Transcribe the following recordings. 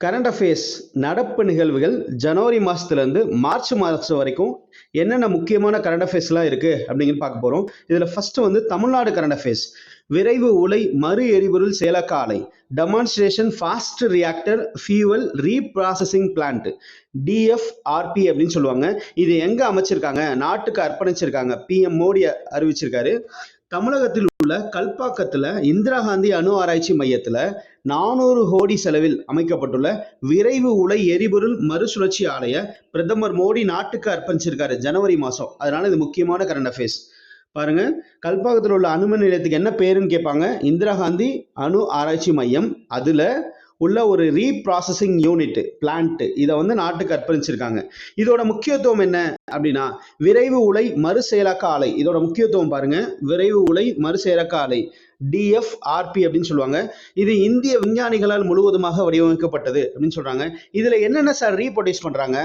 Current affairs நடப்பு நிகழ்வுகள் ஜனவரி மாதத்துலேருந்து மார்ச் மாதம் வரைக்கும் என்னென்ன முக்கியமான கரண்ட் அஃபேர்ஸ்லாம் இருக்குது அப்படிங்கன்னு பார்க்க போகிறோம் இதில் ஃபஸ்ட்டு வந்து தமிழ்நாடு கரண்ட் அஃபேர்ஸ் விரைவு உலை மறு எரிபொருள் செயலக்க ஆலை demonstration fast reactor fuel reprocessing plant DFRP அப்படின்னு சொல்லுவாங்க. இது எங்கே அமைச்சிருக்காங்க? நாட்டுக்கு அர்ப்பணிச்சிருக்காங்க. பிஎம் மோடி அறிவிச்சிருக்காரு. தமிழகத்தில் உள்ள கல்பாக்கத்தில் இந்திரா காந்தி அணு ஆராய்ச்சி மையத்தில் நானூறு கோடி செலவில் அமைக்கப்பட்டுள்ள விரைவு உலை எரிபொருள் மறுசுழற்சி ஆலைய பிரதமர் மோடி நாட்டுக்கு அர்ப்பணிச்சிருக்காரு ஜனவரி மாதம் அதனால இது முக்கியமான கரண்ட் அஃபேர்ஸ் பாருங்க கல்பாக்கத்தில் உள்ள அணுமின் நிலையத்துக்கு என்ன பேருன்னு கேட்பாங்க? இந்திரா காந்தி அணு ஆராய்ச்சி மையம். அதில் உள்ள ஒரு ரீப்ராசஸிங் யூனிட் பிளான்ட் இதை வந்து நாட்டுக்கு அர்ப்பணிச்சிருக்காங்க. இதோட முக்கியத்துவம் என்ன அப்படின்னா விரைவு உலை மறுசெயலாக்க ஆலை. இதோட முக்கியத்துவம் பாருங்க. விரைவு உலை மறுசெயலாக்க ஆலை. டிஎஃப்ஆர்பி அப்படின்னு சொல்லுவாங்க. இது இந்திய விஞ்ஞானிகளால் முழுவதுமாக வடிவமைக்கப்பட்டது அப்படின்னு சொல்றாங்க. இதுல என்னென்ன சார் ரீப்ரொடியூஸ் பண்றாங்க?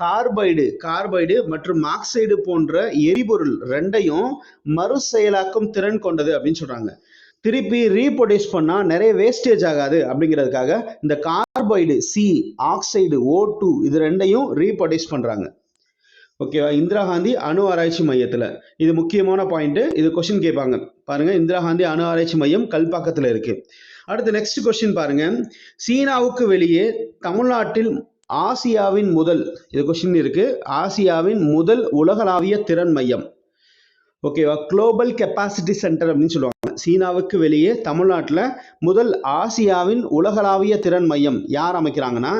கார்பைடு கார்பைடு மற்றும் ஆக்சைடு போன்ற எரிபொருள் ரெண்டையும் மறுசெயலாக்கும் திறன் கொண்டது அப்படின்னு சொல்றாங்க. திருப்பி ரீப்ரொடியூஸ் பண்ணால் நிறைய வேஸ்டேஜ் ஆகாது அப்படிங்கிறதுக்காக இந்த carbide C oxide O two இது ரெண்டையும் ரீப்ரொடியூஸ் பண்ணுறாங்க ஓகேவா இந்திரா காந்தி அணு ஆராய்ச்சி மையத்தில். இது முக்கியமான பாயிண்ட்டு இது கொஷின் கேட்பாங்க. பாருங்கள் இந்திரா காந்தி அணு ஆராய்ச்சி மையம் கல்பாக்கத்தில் இருக்குது அடுத்து நெக்ஸ்ட் கொஷின் பாருங்க. சீனாவுக்கு வெளியே தமிழ்நாட்டில் ஆசியாவின் முதல் இது கொஷின் இருக்குது ஆசியாவின் முதல் உலகளாவிய திறன் மையம். ஓகேவா குளோபல் கெப்பாசிட்டி சென்டர் அப்படின்னு சொல்லுவாங்க. சீனாவுக்கு வெளியே தமிழ்நாட்டில் முதல் ஆசியாவின் உலகளாவிய திறன் மையம் யார் அமைக்கிறாங்கன்னா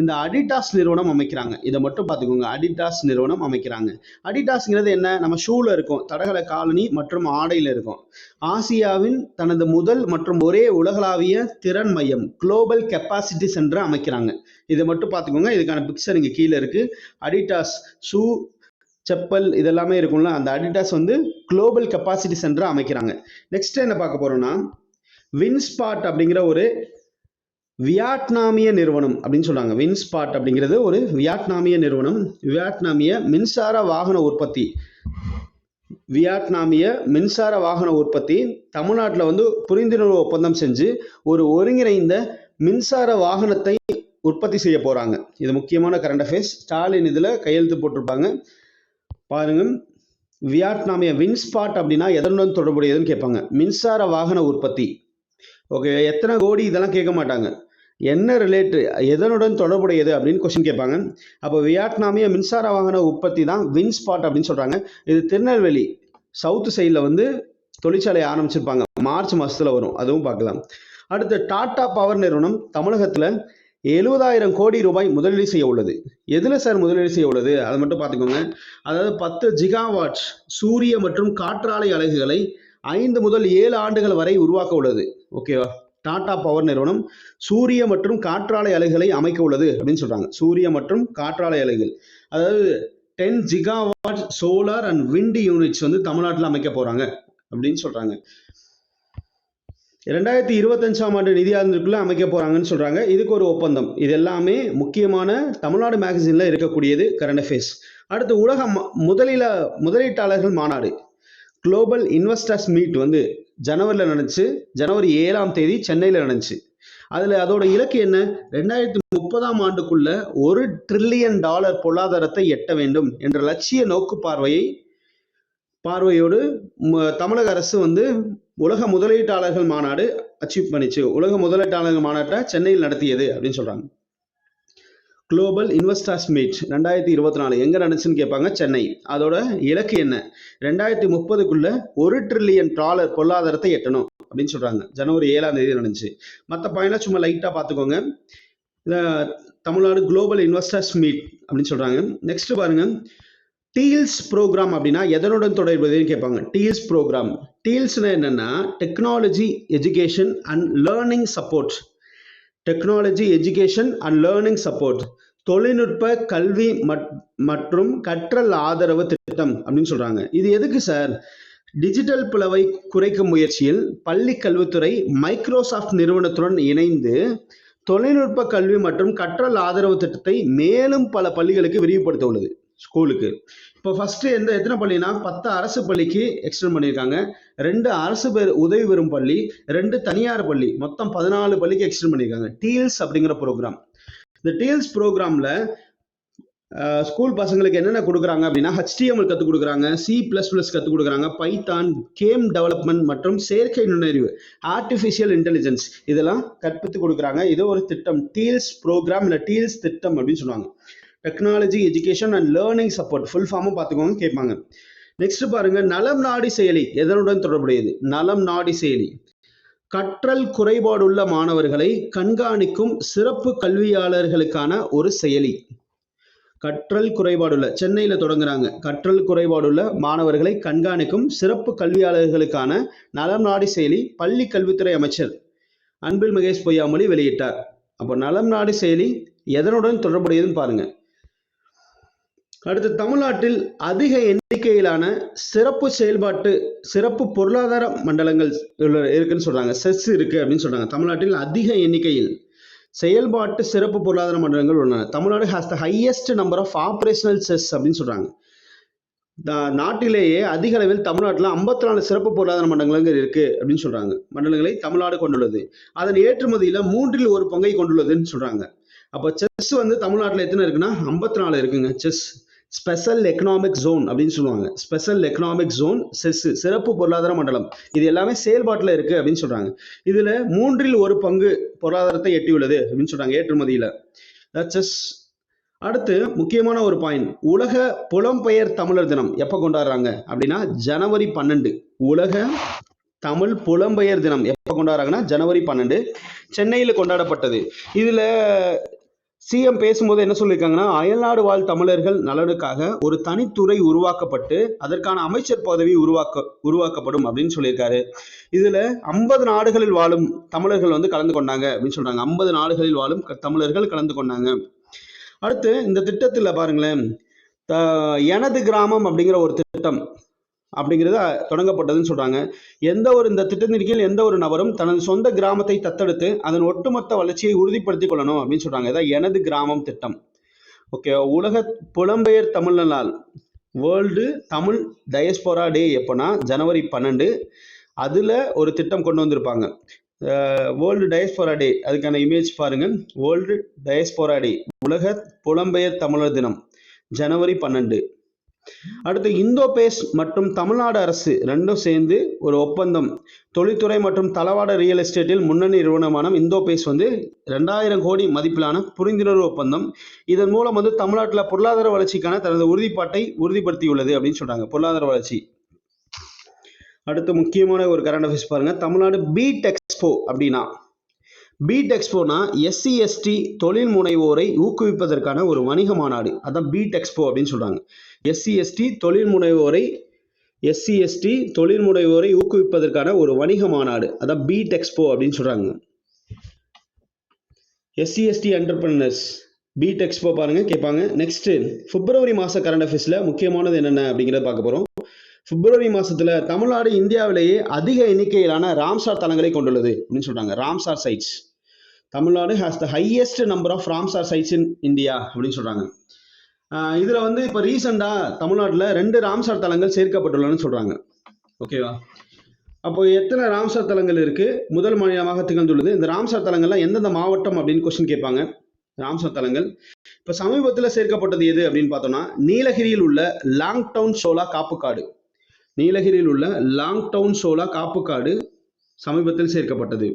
இந்த அடிடாஸ் நிறுவனம் அமைக்கிறாங்க. இதை மட்டும் பார்த்துக்கோங்க. அடிடாஸ் நிறுவனம் அமைக்கிறாங்க. அடிடாஸ்ங்கிறது என்ன? நம்ம ஷூவில் இருக்கும். தடகள காலனி மற்றும் ஆடையில் இருக்கும். ஆசியாவின் தனது முதல் மற்றும் ஒரே உலகளாவிய திறன் மையம் குளோபல் கெப்பாசிட்டி சென்டர் அமைக்கிறாங்க. இதை மட்டும் பார்த்துக்கோங்க. இதுக்கான பிக்சர் இங்கே கீழே இருக்குது அடிடாஸ் ஷூ செப்பல் இதெல்லாமே இருக்கும்ல அந்த அடிடாஸ் வந்து குளோபல் கெப்பாசிட்டி சென்டராக அமைக்கிறாங்க. நெக்ஸ்ட் என்ன பார்க்க போகிறோம்னா வின்ஸ்பாட் அப்படிங்கிற ஒரு வியட்நாமிய நிறுவனம் அப்படின்னு சொல்கிறாங்க வின்ஸ்பாட் அப்படிங்கிறது ஒரு வியட்நாமிய நிறுவனம். வியட்நாமிய மின்சார வாகன உற்பத்தி. வியட்நாமிய மின்சார வாகன உற்பத்தி தமிழ்நாட்டில் வந்து புரிந்துணர்வு ஒப்பந்தம் செஞ்சு ஒரு ஒருங்கிணைந்த மின்சார வாகனத்தை உற்பத்தி செய்ய போகிறாங்க இது முக்கியமான கரண்ட் அஃபேர்ஸ் ஸ்டாலின் இதில் கையெழுத்து போட்டிருப்பாங்க. பாருங்கள் வியட்நாமிய வின்ஸ்பாட் அப்படின்னா எதனுடன் தொடர்புடையதுன்னு கேட்பாங்க. மின்சார வாகன உற்பத்தி. ஓகே எத்தனை கோடி இதெல்லாம் கேட்க மாட்டாங்க. என்ன ரிலேட்டு எதனுடன் தொடர்புடையது அப்படின்னு கொஸ்டின் கேட்பாங்க. அப்போ வியட்நாமிய மின்சார வாகன உற்பத்தி தான் வின்ஸ்பாட் அப்படின்னு சொல்கிறாங்க இது திருநெல்வேலி சவுத் சைடில் வந்து தொழிற்சாலை ஆரம்பிச்சிருப்பாங்க. மார்ச் மாதத்தில் வரும். அதுவும் பார்க்கலாம். அடுத்து டாடா பவர் நிறுவனம் தமிழகத்தில் எழுபதாயிரம் கோடி ரூபாய் முதலீடு செய்ய உள்ளது. எதில் சார் முதலீடு செய்ய உள்ளது? அதை மட்டும் பார்த்துக்கோங்க. அதாவது பத்து ஜிகாவாட் சூரிய மற்றும் காற்றாலை அலகுகளை ஐந்து முதல் ஏழு ஆண்டுகள் வரை உருவாக்க உள்ளது. ஓகேவா டாடா பவர் நிறுவனம் சூரிய மற்றும் காற்றாலை அலைகளை அமைக்க உள்ளது அப்படின்னு சொல்றாங்க. சூரிய மற்றும் காற்றாலை அலைகள் அதாவது ten gigawatt solar and wind units வந்து தமிழ்நாட்டில் அமைக்க போறாங்க அப்படின்னு சொல்றாங்க. ரெண்டாயிரத்தி இருபத்தஞ்சாம் ஆண்டு நிதியாண்டிற்குள்ள அமைக்க போகிறாங்கன்னு சொல்கிறாங்க இதுக்கு ஒரு ஒப்பந்தம். இது எல்லாமே முக்கியமான தமிழ்நாடு மேகசினில் இருக்கக்கூடியது கரண்ட் அஃபேர்ஸ் அடுத்து உலக ம- முதலீல முதலீட்டாளர்கள் மாநாடு. குளோபல் இன்வெஸ்டர்ஸ் மீட் வந்து ஜனவரியில் நடந்துச்சு. ஜனவரி ஏழாம் தேதி சென்னையில் நடந்துச்சு. அதில் அதோட இலக்கு என்ன? ரெண்டாயிரத்தி முப்பதாம் ஆண்டுக்குள்ள ஒரு ட்ரில்லியன் டாலர் பொருளாதாரத்தை எட்ட வேண்டும் என்ற லட்சிய நோக்கு பார்வையை பார்வையோடு தமிழக அரசு வந்து உலக முதலீட்டாளர்கள் மாநாடு அச்சீவ் பண்ணிச்சு. உலக முதலீட்டாளர்கள் மாநாட்டை சென்னையில் நடத்தியது அப்படின்னு சொல்றாங்க. குளோபல் இன்வெஸ்டர்ஸ் மீட் ரெண்டாயிரத்தி இருபத்தி நாலு. எங்கே நடந்துச்சுன்னு கேட்பாங்க சென்னை. அதோட இலக்கு என்ன? ரெண்டாயிரத்தி முப்பதுக்குள்ள ஒரு ட்ரில்லியன் டாலர் பொருளாதாரத்தை எட்டணும் அப்படின்னு சொல்றாங்க. ஜனவரி ஏழாம் தேதி நடந்துச்சு. மற்ற பாயிண்ட்லாம் சும்மா லைட்டாக பார்த்துக்கோங்க. தமிழ்நாடு குளோபல் இன்வெஸ்டர்ஸ் மீட் அப்படின்னு சொல்றாங்க. நெக்ஸ்ட் பாருங்க. டீல்ஸ் ப்ரோக்ராம் அப்படின்னா எதனுடன் தொடர்புதுன்னு கேட்பாங்க. டீல்ஸ் ப்ரோக்ராம் டீல்ஸ்னா என்னன்னா technology education and learning support technology education and learning support தொழில்நுட்ப கல்வி மட்- மற்றும் கற்றல் ஆதரவு திட்டம் அப்படின்னு சொல்றாங்க. இது எதுக்கு சார்? டிஜிட்டல் பிளவை குறைக்கும் முயற்சியில் பள்ளி கல்வித்துறை மைக்ரோசாஃப்ட் நிறுவனத்துடன் இணைந்து தொழில்நுட்ப கல்வி மற்றும் கற்றல் ஆதரவு திட்டத்தை மேலும் பல பள்ளிகளுக்கு விரிவுபடுத்த உள்ளது. ஸ்கூலுக்கு. இப்போ ஃபஸ்ட்டு எந்த எத்தனை பள்ளினா பத்து அரசு பள்ளிக்கு எக்ஸ்டெண்ட் பண்ணியிருக்காங்க. ரெண்டு அரசு பெரு உதவி பெறும் பள்ளி ரெண்டு தனியார் பள்ளி மொத்தம் பதினாலு பள்ளிக்கு எக்ஸ்டெண்ட் பண்ணியிருக்காங்க. டீல்ஸ் அப்படிங்கிற ப்ரோக்ராம் இந்த டீல்ஸ் ப்ரோக்ராமில் ஸ்கூல் பசங்களுக்கு என்னென்ன கொடுக்குறாங்க அப்படின்னா ஹெச்டிஎம்எல் கற்றுக் கொடுக்குறாங்க சி ப்ளஸ் ப்ளஸ் கற்றுக் கொடுக்குறாங்க பைத்தான் கேம் டெவலப்மெண்ட் மற்றும் செயற்கை நுண்ணறிவு ஆர்டிஃபிஷியல் இன்டெலிஜென்ஸ் இதெல்லாம் கற்பித்து கொடுக்குறாங்க. இது ஒரு திட்டம். டீல்ஸ் ப்ரோக்ராம் இல்லை டீல்ஸ் திட்டம் அப்படின்னு சொல்லுவாங்க. Technology education and learning support full ஃபார்மும் பார்த்துக்கோங்க கேட்பாங்க. நெக்ஸ்ட் பாருங்க நலம் நாடி செயலி. எதனுடன் தொடர்புடையது? நலம் நாடி செயலி. கற்றல் குறைபாடுள்ள மாணவர்களை கண்காணிக்கும் சிறப்பு கல்வியாளர்களுக்கான ஒரு செயலி. கற்றல் குறைபாடுள்ள சென்னையில் தொடங்குறாங்க. கற்றல் குறைபாடுள்ள மாணவர்களை கண்காணிக்கும் சிறப்பு கல்வியாளர்களுக்கான நலம் நாடி செயலி பள்ளி கல்வித்துறை அமைச்சர் அன்பில் மகேஷ் பொய்யாமொழி வெளியிட்டார். அப்போ நலம் நாடி செயலி எதனுடன் தொடர்புடையதுன்னு பாருங்கள் அடுத்து தமிழ்நாட்டில் அதிக எண்ணிக்கையிலான சிறப்பு செயல்பாட்டு சிறப்பு பொருளாதார மண்டலங்கள் உள்ள- இருக்குன்னு சொல்றாங்க. செஸ் இருக்கு அப்படின்னு சொல்றாங்க. தமிழ்நாட்டில் அதிக எண்ணிக்கையில் செயல்பாட்டு சிறப்பு பொருளாதார மண்டலங்கள் உள்ளன. Tamil Nadu has the highest number of operational SEZ அப்படின்னு சொல்றாங்க. நாட்டிலேயே அதிக அளவில் தமிழ்நாட்டில் 54 நாலு சிறப்பு பொருளாதார மண்டலங்கள் இருக்கு அப்படின்னு சொல்றாங்க. மண்டலங்களை தமிழ்நாடு கொண்டுள்ளது. அதன் ஏற்றுமதியில மூன்றில் ஒரு பங்கை கொண்டுள்ளதுன்னு சொல்றாங்க. அப்போ செஸ் வந்து தமிழ்நாட்டில் எத்தனை இருக்குன்னா? 54 நாலு இருக்குங்க செஸ். ஸ்பெஷல் எக்கனாமிக் ஜோன் அப்படின்னு சொல்லுவாங்க. ஸ்பெஷல் எக்கனாமிக் ஜோன் செஸ் சிறப்பு பொருளாதார மண்டலம். இது எல்லாமே செயல்பாட்டில் இருக்கு அப்படின்னு சொல்றாங்க. இதுல மூன்றில் ஒரு பங்கு பொருளாதாரத்தை எட்டியுள்ளது அப்படின்னு சொல்றாங்க ஏற்றுமதியில. செஸ் அடுத்து முக்கியமான ஒரு பாயிண்ட் உலக புலம்பெயர் தமிழர் தினம் எப்போ கொண்டாடுறாங்க அப்படின்னா ஜனவரி பன்னெண்டு. உலக தமிழ் புலம்பெயர் தினம் எப்போ கொண்டாடுறாங்கன்னா ஜனவரி பன்னெண்டு. சென்னையில் கொண்டாடப்பட்டது. இதில் சிஎம் பேசும்போது என்ன சொல்லியிருக்காங்கன்னா அயல்நாடு வாழ் தமிழர்கள் நலனுக்காக ஒரு தனித்துறை உருவாக்கப்பட்டு அதற்கான அமைச்சர் பதவி உருவாக்க உருவாக்கப்படும் அப்படின்னு சொல்லியிருக்காரு. இதில் ஐம்பது நாடுகளில் வாழும் தமிழர்கள் வந்து கலந்து கொண்டாங்க அப்படின்னு சொல்றாங்க. ஐம்பது நாடுகளில் வாழும் க- தமிழர்கள் கலந்து கொண்டாங்க. அடுத்து இந்த திட்டத்தில் பாருங்களேன் எனது கிராமம் அப்படிங்கிற ஒரு திட்டம். அப்படிங்கிறது தொடங்கப்பட்டதுன்னு சொல்கிறாங்க எந்த ஒரு இந்த திட்டத்தின் கீழ் எந்த ஒரு நபரும் தனது சொந்த கிராமத்தை தத்தெடுத்து அதன் ஒட்டுமொத்த வளர்ச்சியை உறுதிப்படுத்திக் கொள்ளணும் அப்படின்னு சொல்கிறாங்க இதான் எனது கிராமம் திட்டம். ஓகே உலக புலம்பெயர் தமிழ் நாள். வேர்ல்டு தமிழ் டயஸ்போரா டே எப்போனா ஜனவரி பன்னெண்டு. அதில் ஒரு திட்டம் கொண்டு வந்திருப்பாங்க. World diaspora day. அதுக்கான இமேஜ் பாருங்க. World diaspora day. உலக புலம்பெயர் தமிழர் தினம். ஜனவரி பன்னெண்டு. அடுத்து இந்தோபேஸ் மற்றும் தமிழ்நாடு அரசு ரெண்டும் சேர்ந்து ஒரு ஒப்பந்தம். தொழில்துறை மற்றும் தளவாட ரியல் எஸ்டேட்டில் முன்னணி நிறுவனமான இந்தோபேஸ் வந்து ரெண்டாயிரம் கோடி மதிப்பிலான புரிந்துணர்வு ஒப்பந்தம். இதன் மூலம் வந்து தமிழ்நாட்டில் பொருளாதார வளர்ச்சிக்கான தனது உறுதிப்பாட்டை உறுதிப்படுத்தியுள்ளது அப்படின்னு சொல்கிறாங்க பொருளாதார வளர்ச்சி. அடுத்து முக்கியமான ஒரு கரண்ட் அஃபேர்ஸ் பாருங்கள் தமிழ்நாடு பீட் எக்ஸ்போ அப்படின்னா பீட் எக்ஸ்போனா எஸ்சி எஸ்டி தொழில் முனைவோரை ஊக்குவிப்பதற்கான ஒரு வணிக மாநாடு. அதான் பீட் எக்ஸ்போ அப்படின்னு சொல்றாங்க. எஸ்சி எஸ்டி தொழில் முனைவோரை எஸ்சி எஸ்டி தொழில் முனைவோரை ஊக்குவிப்பதற்கான ஒரு வணிக மாநாடு. அதான் பீட் எக்ஸ்போ அப்படின்னு சொல்றாங்க. SC ST entrepreneurs beat expo பாருங்க கேட்பாங்க. நெக்ஸ்ட் பிப்ரவரி மாச கரண்ட் அஃபேர்ஸ்ல முக்கியமானது என்னென்ன அப்படிங்கிறத பார்க்க போறோம். பிப்ரவரி மாசத்துல தமிழ்நாடு இந்தியாவிலேயே அதிக எண்ணிக்கையிலான ராம்சார் தலங்களை கொண்டுள்ளது அப்படின்னு சொல்றாங்க. Ramsar sites Tamil Nadu has the highest number of Ramsar sites in India அப்படின்னு சொல்கிறாங்க இதில் வந்து இப்போ ரீசெண்டாக தமிழ்நாட்டில் ரெண்டு ராம்சார் தலங்கள் சேர்க்கப்பட்டுள்ளன்னு சொல்கிறாங்க ஓகேவா அப்போ எத்தனை ராம்சார் தலங்கள் இருக்குது முதல் மாநிலமாக திகழ்ந்துள்ளது. இந்த ராம்சார் தலங்கள்லாம் எந்தெந்த மாவட்டம் அப்படின்னு கொஸ்டின் கேட்பாங்க. ராம்சார் தலங்கள். இப்போ சமீபத்தில் சேர்க்கப்பட்டது எது அப்படின்னு பார்த்தோம்னா நீலகிரியில் உள்ள லாங் டவுன் சோலா காப்புக்காடு. நீலகிரியில் உள்ள லாங் டவுன் சோலா காப்புக்காடு சமீபத்தில் சேர்க்கப்பட்டது.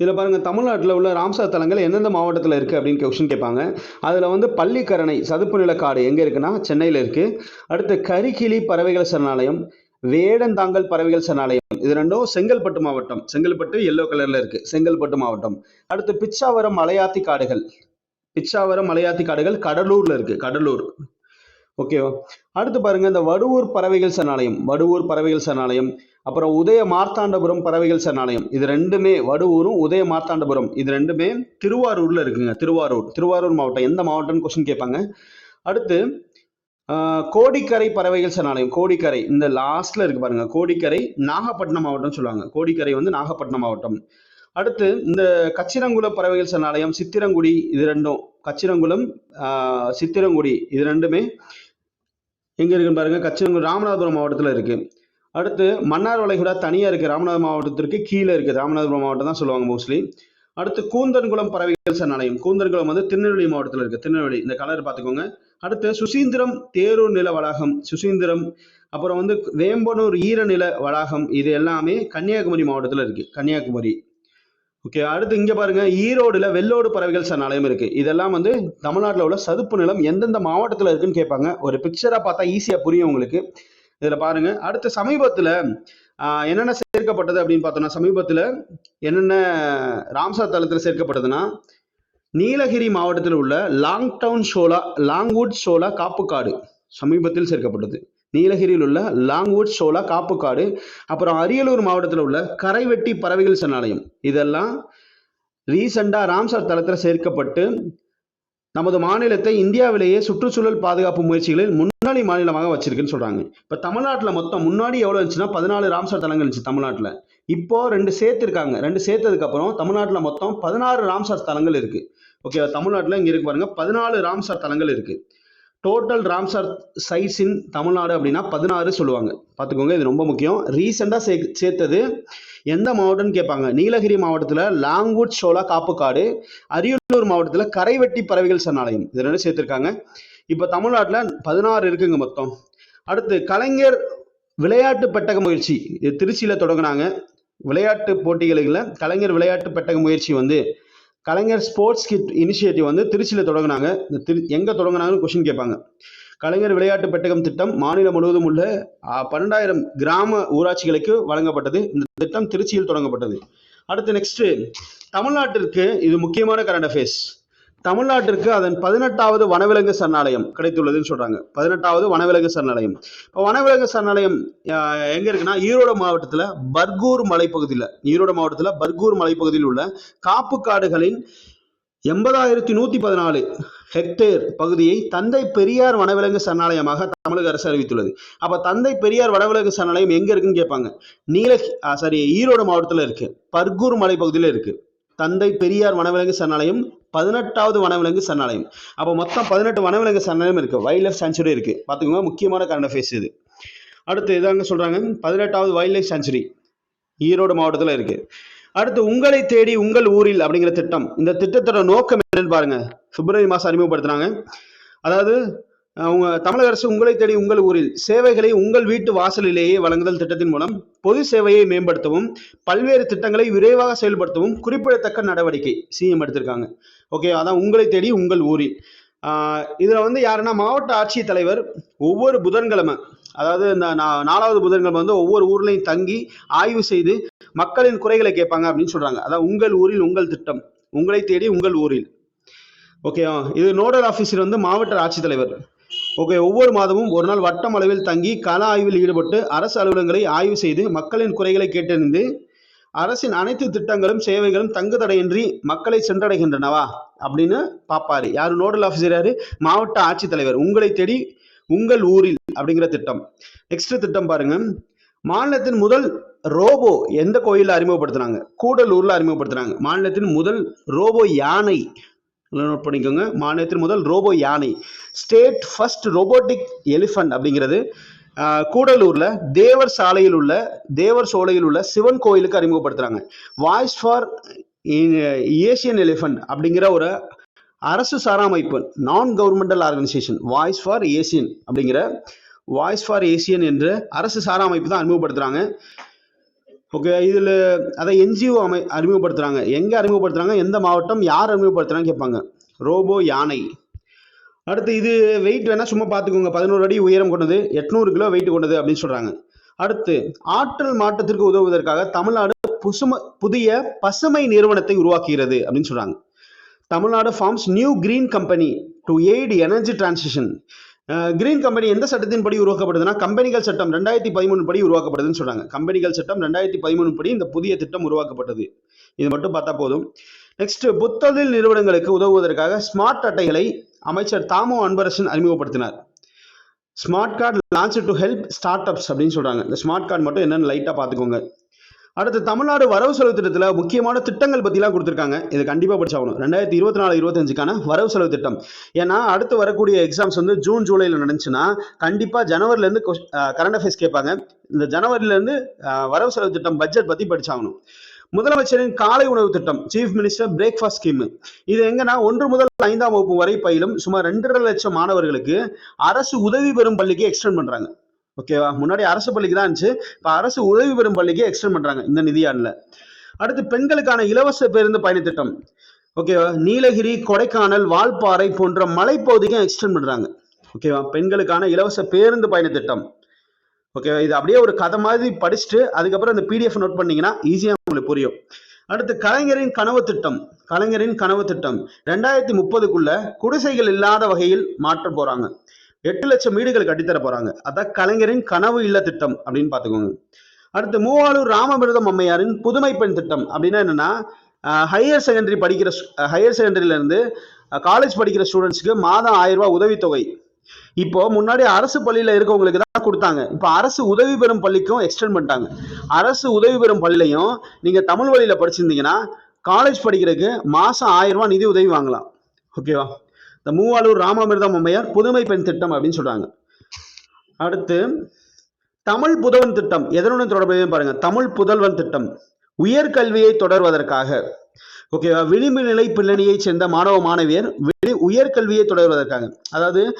இதில் பாருங்க தமிழ்நாட்டில் உள்ள ராம்சார் தலங்கள் எந்தெந்த மாவட்டத்தில் இருக்குது அப்படின்னு கொஸ்டின் கேட்பாங்க. அதில் வந்து பள்ளிக்கரணை சதுப்பு நிலக்காடு எங்கே இருக்குன்னா சென்னையில் இருக்குது அடுத்து கரிகிளி பறவைகள் சரணாலயம் வேடந்தாங்கல் பறவைகள் சரணாலயம். இது ரெண்டும் செங்கல்பட்டு மாவட்டம். செங்கல்பட்டு எல்லோ கலரில் இருக்குது செங்கல்பட்டு மாவட்டம். அடுத்து பிச்சாவரம் மலையாத்தி காடுகள். பிச்சாவரம் மலையாத்தி காடுகள் கடலூரில் இருக்குது கடலூர். ஓகேவா அடுத்து பாருங்க இந்த வடுவூர் பறவைகள் சரணாலயம். வடுவூர் பறவைகள் சரணாலயம். அப்புறம் உதய மார்த்தாண்டபுரம் பறவைகள் சரணாலயம். இது ரெண்டுமே வடுவூரும் உதய மார்த்தாண்டபுரம். இது ரெண்டுமே திருவாரூர்ல இருக்குங்க திருவாரூர். திருவாரூர் மாவட்டம். எந்த மாவட்டம்னு கொஸ்டின் கேட்பாங்க. அடுத்து கோடிக்கரை பறவைகள் சரணாலயம். கோடிக்கரை இந்த லாஸ்ட்ல இருக்கு பாருங்க. கோடிக்கரை நாகப்பட்டினம் மாவட்டம் சொல்லுவாங்க. கோடிக்கரை வந்து நாகப்பட்டினம் மாவட்டம். அடுத்து இந்த கச்சிரங்குள பறவைகள் சரணாலயம் சித்திரங்குடி இது ரெண்டும். கச்சிரங்குளம் சித்திரங்குடி இது ரெண்டுமே எங்க இருக்குன்னு பாருங்க. கச்சிரங்குடி ராமநாதபுரம் மாவட்டத்தில் இருக்கு. அடுத்து மன்னார் வளைகுடா தனியாக இருக்குது ராமநாதபுரம் மாவட்டத்திற்கு கீழே இருக்குது ராமநாதபுரம் மாவட்டம் தான் சொல்லுவாங்க மோஸ்ட்லி அடுத்து கூந்தன்குளம் பறவைகள் சரணாலயம் கூந்தன்குளம் வந்து திருநெல்வேலி மாவட்டத்தில் இருக்குது திருநெல்வேலி இந்த கலர் பார்த்துக்கோங்க. அடுத்து சுசீந்திரம் தேரூர் நில வளாகம் சுசீந்திரம். அப்புறம் வந்து வேம்பனூர் ஈரநில வளாகம் இது எல்லாமே கன்னியாகுமரி மாவட்டத்தில் இருக்குது கன்னியாகுமரி. ஓகே அடுத்து இங்கே பாருங்க. ஈரோடுல வெள்ளோடு பறவைகள் சரணாலயம் இருக்கு. இதெல்லாம் வந்து தமிழ்நாட்டில் உள்ள சதுப்பு நிலம் எந்தெந்த மாவட்டத்தில் இருக்குன்னு கேட்பாங்க. ஒரு பிக்சரா பார்த்தா ஈஸியாக புரியும் உங்களுக்கு. இதுல பாருங்க. அடுத்து சமீபத்துல என்னென்ன சேர்க்கப்பட்டது அப்படின்னு பார்த்தோம்னா சமீபத்துல என்னென்ன ராம்சார் தளத்தில் சேர்க்கப்பட்டதுன்னா நீலகிரி மாவட்டத்தில் உள்ள long down Shola Longwood Shola காப்புக்காடு சமீபத்தில் சேர்க்கப்பட்டது. நீலகிரியில் உள்ள லாங்வுட் ஷோலா காப்புக்காடு அப்புறம் அரியலூர் மாவட்டத்தில் உள்ள கரைவெட்டி பறவைகள் சரணாலயம். இதெல்லாம் ரீசெண்டாக ராம்சார் தளத்தில் சேர்க்கப்பட்டு நமது மாநிலத்தை இந்தியாவிலேயே சுற்றுச்சூழல் பாதுகாப்பு முயற்சிகளில் முன்னணி மாநிலமாக வச்சிருக்குன்னு சொல்கிறாங்க இப்போ தமிழ்நாட்டில் மொத்தம் முன்னாடி எவ்வளோ இருந்துச்சுன்னா பதினாலு ராம்சார் தலங்கள் இருந்துச்சு தமிழ்நாட்டில். இப்போ ரெண்டு சேர்த்துருக்காங்க ரெண்டு சேர்த்ததுக்கப்புறம் தமிழ்நாட்டில் மொத்தம் பதினாறு ராம்சார் தலங்கள் இருக்குது ஓகே தமிழ்நாட்டில் இங்கே இருக்கு பாருங்கள் பதினாலு ராம்சார் தலங்கள் இருக்குது total Ramsar sites in Tamil Nadu அப்படின்னா பதினாறு சொல்லுவாங்க. பார்த்துக்கோங்க இது ரொம்ப முக்கியம். ரீசெண்டாக சே சேர்த்தது எந்த மாவட்டம்னு கேட்பாங்க? நீலகிரி மாவட்டத்தில் லாங்குட் ஷோலா காப்புக்காடு அரியலூர் மாவட்டத்தில் கரைவெட்டி பறவைகள் சரணாலயம். இது ரெண்டு சேர்த்துருக்காங்க. இப்போ தமிழ்நாட்டில் பதினாறு இருக்குங்க மொத்தம். அடுத்து கலைஞர் விளையாட்டு பெட்டக முயற்சி. திருச்சியில் தொடங்கினாங்க. விளையாட்டு போட்டிகளில் கலைஞர் விளையாட்டு பெட்டக முயற்சி வந்து கலைஞர் ஸ்போர்ட்ஸ் கிட் இனிஷியேட்டிவ் வந்து திருச்சியில் தொடங்கினாங்க. இந்த திரு எங்கே தொடங்கினாங்கன்னு கொஷின் கேட்பாங்க. கலைஞர் விளையாட்டு பெட்டகம் திட்டம் மாநிலம் முழுவதும் உள்ள பன்னெண்டாயிரம் கிராம ஊராட்சிகளுக்கு வழங்கப்பட்டது. இந்த திட்டம் திருச்சியில் தொடங்கப்பட்டது. அடுத்து நெக்ஸ்ட் தமிழ்நாட்டிற்கு இது முக்கியமான கரண்ட் அஃபேர்ஸ் தமிழ்நாட்டிற்கு அதன் பதினெட்டாவது வனவிலங்கு சரணாலயம் கிடைத்துள்ளதுன்னு சொல்றாங்க. பதினெட்டாவது வனவிலங்கு சரணாலயம். இப்போ வனவிலங்கு சரணாலயம் ஆஹ், எங்க இருக்குன்னா ஈரோடு மாவட்டத்தில் பர்கூர் மலைப்பகுதியில் ஈரோடு மாவட்டத்தில் பர்கூர் மலைப்பகுதியில் உள்ள காப்பு காடுகளின் எண்பதாயிரத்தி நூத்தி பதினாலு ஹெக்டேர் பகுதியை தந்தை பெரியார் வனவிலங்கு சரணாலயமாக தமிழக அரசு அறிவித்துள்ளது. அப்ப தந்தை பெரியார் வனவிலங்கு சரணாலயம் எங்க இருக்குன்னு கேட்பாங்க. நீல சாரி ஈரோடு மாவட்டத்தில் இருக்கு. பர்கூர் மலைப்பகுதியில் இருக்கு. தந்தை பெரியார் வனவிலங்கு சரணாலயம் பதினெட்டாவது வனவிலங்கு சரணாலயம். அப்போ மொத்தம் பதினெட்டு வனவிலங்கு சரணாலயம் இருக்கு. வைல்ட் லைஃப் சான்ச்சுரி இருக்கு. பார்த்துக்கோங்க முக்கியமான கரண்ட் அஃபேர்ஸ் இது. அடுத்து இதாங்க சொல்றாங்க. பதினெட்டாவது வைல்ட் லைஃப் சான்ச்சுரி ஈரோடு மாவட்டத்தில் இருக்கு. அடுத்து உங்களை தேடி உங்கள் ஊரில் அப்படிங்கிற திட்டம். இந்த திட்டத்தோட நோக்கம் என்னன்னு பாருங்க. பிப்ரவரி மாதம் அறிமுகப்படுத்துனாங்க. அதாவது அவங்க தமிழக அரசு உங்களை தேடி உங்கள் ஊரில் சேவைகளை உங்கள் வீட்டு வாசலிலேயே வழங்குதல் திட்டத்தின் மூலம் பொது சேவையை மேம்படுத்தவும் பல்வேறு திட்டங்களை விரைவாக செயல்படுத்தவும் குறிப்பிடத்தக்க நடவடிக்கை சிஎம் எடுத்திருக்காங்க. ஓகே அதான் உங்களை தேடி உங்கள் ஊரில். இதில் வந்து யாருன்னா மாவட்ட ஆட்சித்தலைவர் ஒவ்வொரு புதன்கிழமை அதாவது இந்த நா- நாலாவது புதன்கிழமை வந்து ஒவ்வொரு ஊர்லையும் தங்கி ஆய்வு செய்து மக்களின் குறைகளை கேட்பாங்க அப்படின்னு சொல்றாங்க. அதான் உங்கள் ஊரில் உங்கள் திட்டம். உங்களை தேடி உங்கள் ஊரில். ஓகேவா இது நோடல் ஆஃபீஸர் வந்து மாவட்ட ஆட்சித்தலைவர். ஓகே ஒவ்வொரு மாதமும் ஒரு நாள் வட்டம் அளவில் தங்கி கள ஆய்வில் ஈடுபட்டு அரசு அலுவலகங்களை ஆய்வு செய்து மக்களின் குறைகளை கேட்டறிந்து அரசின் அனைத்து திட்டங்களும் சேவைகளும் தங்கு தடையின்றி மக்களை சென்றடைகின்றனவா அப்படின்னு பார்ப்பாரு. யாரு? நோடல் ஆஃபீஸர் யாரு? மாவட்ட ஆட்சித்தலைவர். உங்களை தேடி உங்கள் ஊரில் அப்படிங்கிற திட்டம். நெக்ஸ்ட் திட்டம் பாருங்க. மாநிலத்தின் முதல் ரோபோ எந்த கோயிலில் அறிமுகப்படுத்துனாங்க? கூடலூரில் அறிமுகப்படுத்துனாங்க. மாநிலத்தின் முதல் ரோபோ யானை. நோட் பண்ணிக்கோங்க. மாநிலத்தின் முதல் ரோபோ யானை. ஸ்டேட் ஃபர்ஸ்ட் ரோபோட்டிக் எலிஃபண்ட் அப்படிங்கிறது கூடலூரில் தேவர் சாலையில் உள்ள தேவர் சோலையில் உள்ள சிவன் கோயிலுக்கு அறிமுகப்படுத்துகிறாங்க வாய்ஸ் ஃபார் ஏசியன் எலிஃபண்ட் அப்படிங்கிற ஒரு அரசு சாரா அமைப்பு non governmental organisation voice for Asian அப்படிங்கிற வாய்ஸ் ஃபார் ஏசியன் என்ற அரசு சாரா அமைப்பு தான் அறிமுகப்படுத்துகிறாங்க ஓகே இதில் அதை என்ஜிஓ அமை அறிமுகப்படுத்துகிறாங்க எங்கே அறிமுகப்படுத்துகிறாங்க எந்த மாவட்டம் யார் அறிமுகப்படுத்துகிறாங்கன்னு கேட்பாங்க. ரோபோ யானை. அடுத்து இது வெயிட் வேணால் சும்மா பார்த்துக்கோங்க. பதினோரு அடி உயரம் கொண்டது எட்நூறு கிலோ வெயிட் கொண்டது அப்படின்னு சொல்கிறாங்க அடுத்து ஆற்றல் மாற்றத்திற்கு உதவுவதற்காக தமிழ்நாடு புசும புதிய பசுமை நிறுவனத்தை உருவாக்குகிறது அப்படின்னு சொல்கிறாங்க Tamil Nadu forms new green company to aid energy transition green company எந்த சட்டத்தின் படி உருவாக்கப்படுதுன்னா கம்பெனிகள் சட்டம் ரெண்டாயிரத்தி பதிமூணு படி உருவாக்கப்படுதுன்னு சொல்கிறாங்க கம்பெனிகள் சட்டம் ரெண்டாயிரத்தி பதிமூணு படி இந்த புதிய திட்டம் உருவாக்கப்பட்டது. இது மட்டும் பார்த்தா போதும். நெக்ஸ்ட் புத்தொழில் நிறுவனங்களுக்கு உதவுவதற்காக ஸ்மார்ட் அட்டைகளை அமைச்சர் தாமோ அன்பரசன் அறிமுகப்படுத்தினார். Smart card launch to help start ups அப்படின்னு சொல்கிறாங்க இந்த ஸ்மார்ட் கார்டு மட்டும் என்னென்னு லைட்டாக பார்த்துக்கோங்க. அடுத்து தமிழ்நாடு வரவு செலவு திட்டத்தில் முக்கியமான திட்டங்கள் பற்றிலாம் கொடுத்துருக்காங்க. இது கண்டிப்பாக படிச்சாகணும். ரெண்டாயிரத்தி இருபத்தி நாலு இருபத்தஞ்சுக்கான வரவு செலவு திட்டம். ஏன்னா அடுத்து வரக்கூடிய எக்ஸாம்ஸ் வந்து ஜூன் ஜூலையில் நடந்துச்சுன்னா கண்டிப்பாக ஜனவரிலேருந்து கரண்ட் அஃபேர்ஸ் கேட்பாங்க. இந்த ஜனவரிலேருந்து வரவு செலவு திட்டம் பட்ஜெட் பற்றி படிச்சாகணும். முதலமைச்சரின் காலை உணவு திட்டம் சீஃப் மினிஸ்டர் பிரேக்ஃபாஸ்ட் ஸ்கீம் இது எங்கன்னா ஒன்று முதல் ஐந்தாம் வகுப்பு வரை பயிலும் சுமார் ரெண்டரை லட்சம் மாணவர்களுக்கு அரசு உதவி பெறும் பள்ளிக்கு எக்ஸ்டெண்ட் பண்றாங்க. ஓகேவா முன்னாடி அரசு பள்ளிக்கு தான் இருந்துச்சு. இப்போ அரசு உதவி பெறும் பள்ளிக்கு எக்ஸ்டெண்ட் பண்ணுறாங்க இந்த நிதியாண்டில் அடுத்து பெண்களுக்கான இலவச பேருந்து பயணத்திட்டம் ஓகேவா நீலகிரி கொடைக்கானல் வால்பாறை போன்ற மலைப்பகுதிக்கும் எக்ஸ்டெண்ட் பண்ணுறாங்க ஓகேவா பெண்களுக்கான இலவச பேருந்து பயணத்திட்டம் ஓகேவா இது அப்படியே ஒரு கதை மாதிரி படிச்சுட்டு அதுக்கப்புறம் அந்த பிடிஎஃப் நோட் பண்ணீங்கன்னா ஈஸியாக உங்களுக்கு புரியும். அடுத்து கலைஞரின் கனவு திட்டம். கலைஞரின் கனவு திட்டம். ரெண்டாயிரத்தி முப்பதுக்குள்ள குடிசைகள் இல்லாத வகையில் மாற்ற போறாங்க. எட்டு லட்சம் வீடுகள் கட்டித்தர போறாங்க. அதான் கலைஞரின் கனவு இல்ல திட்டம் அப்படின்னு பாத்துக்கோங்க அடுத்து மூவாளூர் ராமமிர்தம் அம்மையாரின் புதுமை பெண் திட்டம் அப்படின்னா என்னன்னா ஹையர் செகண்டரி படிக்கிற ஹையர் செகண்டரியில இருந்து காலேஜ் படிக்கிற ஸ்டூடெண்ட்ஸ்க்கு மாதம் ஆயிரம் ரூபாய் உதவித்தொகை. இப்போ முன்னாடி அரசு பள்ளியில இருக்கவங்களுக்கு தான் கொடுத்தாங்க. இப்போ அரசு உதவி பெறும் பள்ளிக்கும் எக்ஸ்டெண்ட் பண்ணிட்டாங்க. அரசு உதவி பெறும் பள்ளியிலையும் நீங்க தமிழ் வழியில படிச்சிருந்தீங்கன்னா காலேஜ் படிக்கிறதுக்கு மாசம் ஆயிரம் ரூபாய் நிதி உதவி வாங்கலாம். ஓகேவா இந்த மூவாளூர் ராமாமிர்தம் அம்மையார் புதுமை பெண் திட்டம் அப்படின்னு சொல்றாங்க. அடுத்து தமிழ் புதல்வன் திட்டம். எதனுடன் தொடர்புடையது பாருங்க. தமிழ் புதல்வன் திட்டம். உயர்கல்வியை தொடர்வதற்காக. ஓகேவா விளிம்பு நிலை பின்னணியைச் சேர்ந்த மாணவ மாணவியர் வெளி- உயர்கல்வியை தொடர்வதற்காக. அதாவது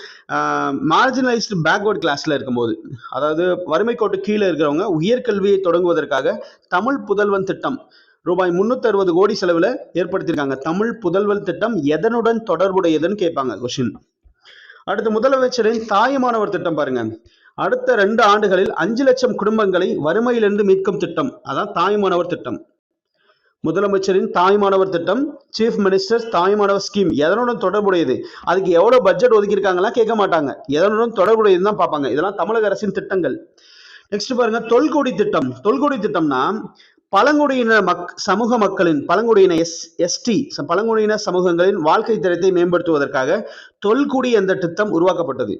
மார்ஜினலைஸ்டு பேக்வர்ட் கிளாஸ்ல இருக்கும்போது அதாவது வறுமை கோட்டு கீழே இருக்கிறவங்க உயர்கல்வியை தொடங்குவதற்காக தமிழ் புதல்வன் திட்டம். ரூபாய் முன்னூத்தி அறுபது கோடி செலவுல ஏற்படுத்தியிருக்காங்க. தமிழ் புதல்வல் திட்டம் எதனுடன் தொடர்புடையதுன்னு கேட்பாங்க கொஸ்டின் அடுத்து முதலமைச்சரின் தாயமானவர் திட்டம் பாருங்க. அடுத்த ரெண்டு ஆண்டுகளில் அஞ்சு லட்சம் குடும்பங்களை வறுமையிலிருந்து மீட்கும் திட்டம். அதான் தாய்மானவர் திட்டம். முதலமைச்சரின் தாய்மானவர் திட்டம் சீஃப் மினிஸ்டர் தாய்மானவர் ஸ்கீம் எதனுடன் தொடர்புடையது? அதுக்கு எவ்வளவு பட்ஜெட் ஒதுக்கியிருக்காங்களா கேட்க மாட்டாங்க. எதனுடன் தொடர்புடையதுன்னு தான் பார்ப்பாங்க. இதெல்லாம் தமிழக அரசின் திட்டங்கள். நெக்ஸ்ட் பாருங்க தொல்கொடி திட்டம். தொல்கொடி திட்டம்னா பழங்குடியின மக் சமூக மக்களின் பழங்குடியின எஸ் எஸ்டி பழங்குடியின சமூகங்களின் வாழ்க்கை தரத்தை மேம்படுத்துவதற்காக தொல்குடி என்ற திட்டம் உருவாக்கப்பட்டது.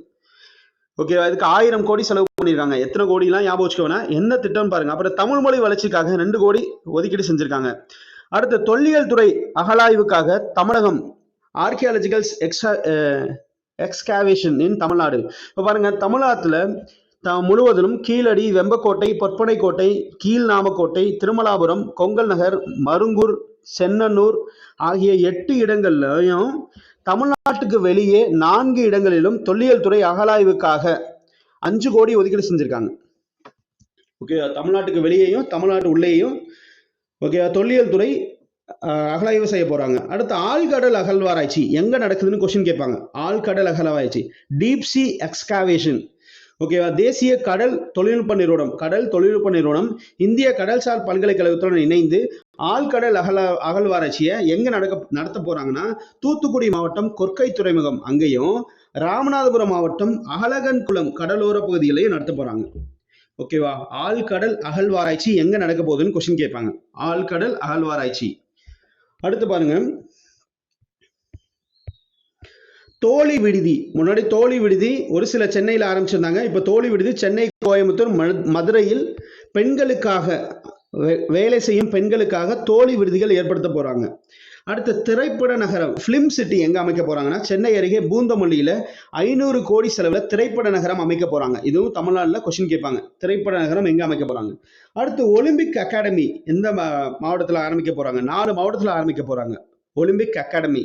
ஓகே அதுக்கு ஆயிரம் கோடி செலவு பண்ணியிருக்காங்க எத்தனை கோடிலாம் ஞாபகம் வச்சுக்கோனா என்ன திட்டம் பாருங்க. அப்புறம் தமிழ் மொழி வளர்ச்சிக்காக ரெண்டு கோடி ஒதுக்கீடு செஞ்சிருக்காங்க. அடுத்து தொல்லியல் துறை அகலாய்வுக்காக தமிழகம் ஆர்கியாலஜிக்கல் எக்ஸா எக்ஸ்காவேஷன் இன் தமிழ்நாடு. இப்போ பாருங்க தமிழ்நாட்டில் த முழுவதிலும் கீழடி வெம்பக்கோட்டை பொற்பனைக்கோட்டை கீழ்நாமக்கோட்டை திருமலாபுரம் கொங்கல் நகர் மருங்கூர் சென்னனூர் ஆகிய எட்டு இடங்கள்லையும் தமிழ்நாட்டுக்கு வெளியே நான்கு இடங்களிலும் தொல்லியல் துறை அகலாய்வுக்காக அஞ்சு கோடி ஒதுக்கீடு செஞ்சுருக்காங்க. ஓகே தமிழ்நாட்டுக்கு வெளியேயும் தமிழ்நாட்டு உள்ளேயும் ஓகே தொல்லியல் துறை அகலாய்வு செய்ய போறாங்க. அடுத்து ஆழ்கடல் அகழ்வாராய்ச்சி எங்க நடக்குதுன்னு கொஸ்டின் கேட்பாங்க. ஆழ்கடல் அகழ்வாராய்ச்சி டீப் சி எக்ஸ்காவேஷன் ஓகேவா தேசிய கடல் தொழில்நுட்ப நிறுவனம் கடல் தொழில்நுட்ப நிறுவனம் இந்திய கடல்சார் பல்கலைக்கழகத்துடன் இணைந்து ஆழ்கடல் அகல அகழ்வாராய்ச்சியை எங்க நடக்க நடத்த போறாங்கன்னா தூத்துக்குடி மாவட்டம் கொற்கை துறைமுகம். அங்கேயும் ராமநாதபுரம் மாவட்டம் அகலகன்குளம் கடலோர பகுதிகளையும் நடத்த போறாங்க. ஓகேவா ஆழ்கடல் அகழ்வாராய்ச்சி எங்க நடக்க போகுதுன்னு கொஸ்டின் கேட்பாங்க. ஆழ்கடல் அகழ்வாராய்ச்சி. அடுத்து பாருங்க. தோழி விடுதி. முன்னாடி தோழி விடுதி ஒரு சில சென்னையில் ஆரம்பிச்சிருந்தாங்க. இப்போ தோழி விடுதி சென்னை கோயம்புத்தூர் ம- மதுரையில் பெண்களுக்காக வே- வேலை செய்யும் பெண்களுக்காக தோழி விடுதிகள் ஏற்படுத்த போகிறாங்க அடுத்து திரைப்பட நகரம் ஃபிலிம் சிட்டி எங்கே அமைக்க போகிறாங்கன்னா சென்னை அருகே பூந்தமல்லியில் ஐநூறு கோடி செலவில் திரைப்பட நகரம் அமைக்க போகிறாங்க இதுவும் தமிழ்நாட்டில் கொஷின் கேட்பாங்க. திரைப்பட நகரம் எங்கே அமைக்க போகிறாங்க அடுத்து ஒலிம்பிக் அகாடமி எந்த மா- ஆரம்பிக்க போகிறாங்க நாலு மாவட்டத்தில் ஆரம்பிக்க போகிறாங்க ஒலிம்பிக் அகாடமி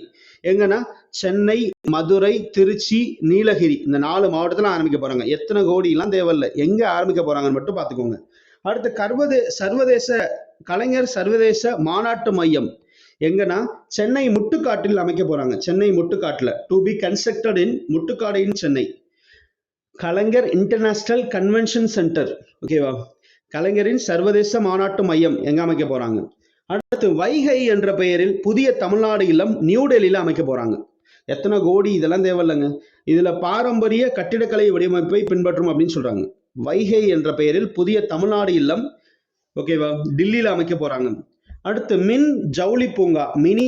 எங்கன்னா சென்னை மதுரை திருச்சி நீலகிரி இந்த நாலு மாவட்டத்தில் ஆரம்பிக்க போறாங்க. எத்தனை கோடிலாம் தேவையில்லை. எங்க ஆரம்பிக்க போறாங்கன்னு மட்டும் பார்த்துக்கோங்க. அடுத்து கர்வதே சர்வதேச கலைஞர் சர்வதேச மாநாட்டு மையம். எங்கன்னா சென்னை முட்டுக்காட்டில் அமைக்க போறாங்க. Chennai முட்டுக்காட்டில். To be constructed in Muttukadu in Chennai. Kalaignar international convention centre ஓகேவா கலைஞரின் சர்வதேச மாநாட்டு மையம் எங்க அமைக்க போறாங்க? அடுத்து வைகை என்ற பெயரில் புதிய தமிழ்நாடு இல்லம் நியூ டெல்லியில் அமைக்க போகிறாங்க எத்தனை கோடி இதெல்லாம் தேவையில்லைங்க. இதில் பாரம்பரிய கட்டிடக்கலை வடிவமைப்பை பின்பற்றும் அப்படின்னு சொல்கிறாங்க வைகை என்ற பெயரில் புதிய தமிழ்நாடு இல்லம் ஓகேவா டில்லியில் அமைக்க போகிறாங்க அடுத்து மின் ஜவுளி பூங்கா மினி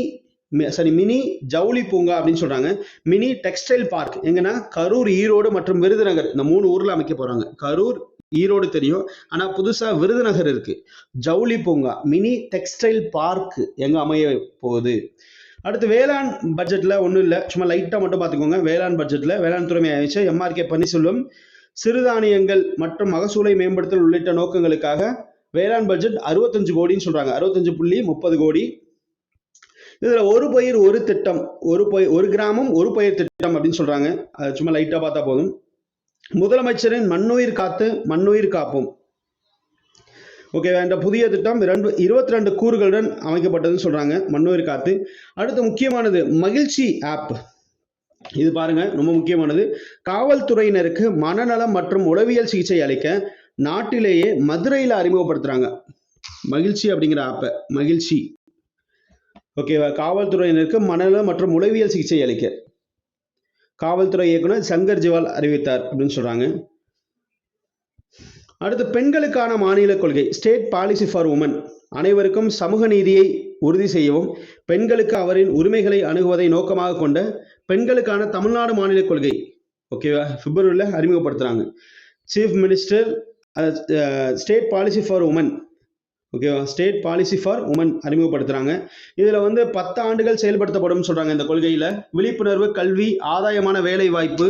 சாரி மினி ஜவுளி பூங்கா அப்படின்னு சொல்கிறாங்க மினி டெக்ஸ்டைல் பார்க் எங்கன்னா கரூர் ஈரோடு மற்றும் விருதுநகர் இந்த மூணு ஊரில் அமைக்க போகிறாங்க கரூர் ஈரோடு தெரியும். ஆனால் புதுசாக விருதுநகர் இருக்கு. ஜவுளி பூங்கா மினி டெக்ஸ்டைல் பார்க் எங்கே அமைய போகுது. அடுத்து வேளாண் பட்ஜெட்டில் ஒன்றும் இல்லை. சும்மா லைட்டாக மட்டும் பார்த்துக்கோங்க. வேளாண் பட்ஜெட்டில் வேளாண் துறை அமைச்சர் எம்ஆர்கே பன்னீர்செல்வம் சிறுதானியங்கள் மற்றும் மகசூலை மேம்படுத்தல் உள்ளிட்ட நோக்கங்களுக்காக வேளாண் பட்ஜெட் அறுபத்தஞ்சு கோடின்னு சொல்றாங்க. அறுபத்தஞ்சு புள்ளி முப்பது கோடி. இதுல ஒரு பயிர் ஒரு திட்டம் ஒரு பயிர் ஒரு கிராமம் ஒரு பயிர் திட்டம் அப்படின்னு சொல்றாங்க. அது சும்மா லைட்டா பார்த்தா போதும். முதலமைச்சரின் மண்ணுயிர் காத்து மண்ணுயிர் காப்போம். ஓகேவா இந்த புதிய திட்டம் ரெண்டு இருபத்தி ரெண்டு கூறுகளுடன் அமைக்கப்பட்டதுன்னு சொல்றாங்க மண்ணுயிர் காத்து. அடுத்து முக்கியமானது மகிழ்ச்சி ஆப் இது பாருங்க ரொம்ப முக்கியமானது. காவல்துறையினருக்கு மனநலம் மற்றும் உளவியல் சிகிச்சை அளிக்க நாட்டிலேயே மதுரையில் அறிமுகப்படுத்துறாங்க. மகிழ்ச்சி அப்படிங்கிற ஆப்பை மகிழ்ச்சி. ஓகேவா காவல்துறையினருக்கு மனநலம் மற்றும் உளவியல் சிகிச்சை அளிக்க. காவல்துறை இயக்குனர் சங்கர் ஜிவால் அறிவித்தார் அப்படின்னு சொல்றாங்க. அடுத்து பெண்களுக்கான மாநில கொள்கை ஸ்டேட் பாலிசி ஃபார் உமன் அனைவருக்கும் சமூக நீதியை உறுதி செய்யவும் பெண்களுக்கு அவரின் உரிமைகளை அணுகுவதை நோக்கமாக கொண்ட பெண்களுக்கான தமிழ்நாடு மாநில கொள்கை. ஓகேவா பிப்ரவரியில் அறிமுகப்படுத்துகிறாங்க chief minister state policy for woman ஓகேவா ஸ்டேட் பாலிசி ஃபார் உமன் அறிமுகப்படுத்துகிறாங்க இதில் வந்து பத்து ஆண்டுகள் செயல்படுத்தப்படும் சொல்கிறாங்க இந்த கொள்கையில். விழிப்புணர்வு கல்வி ஆதாயமான வேலை வாய்ப்பு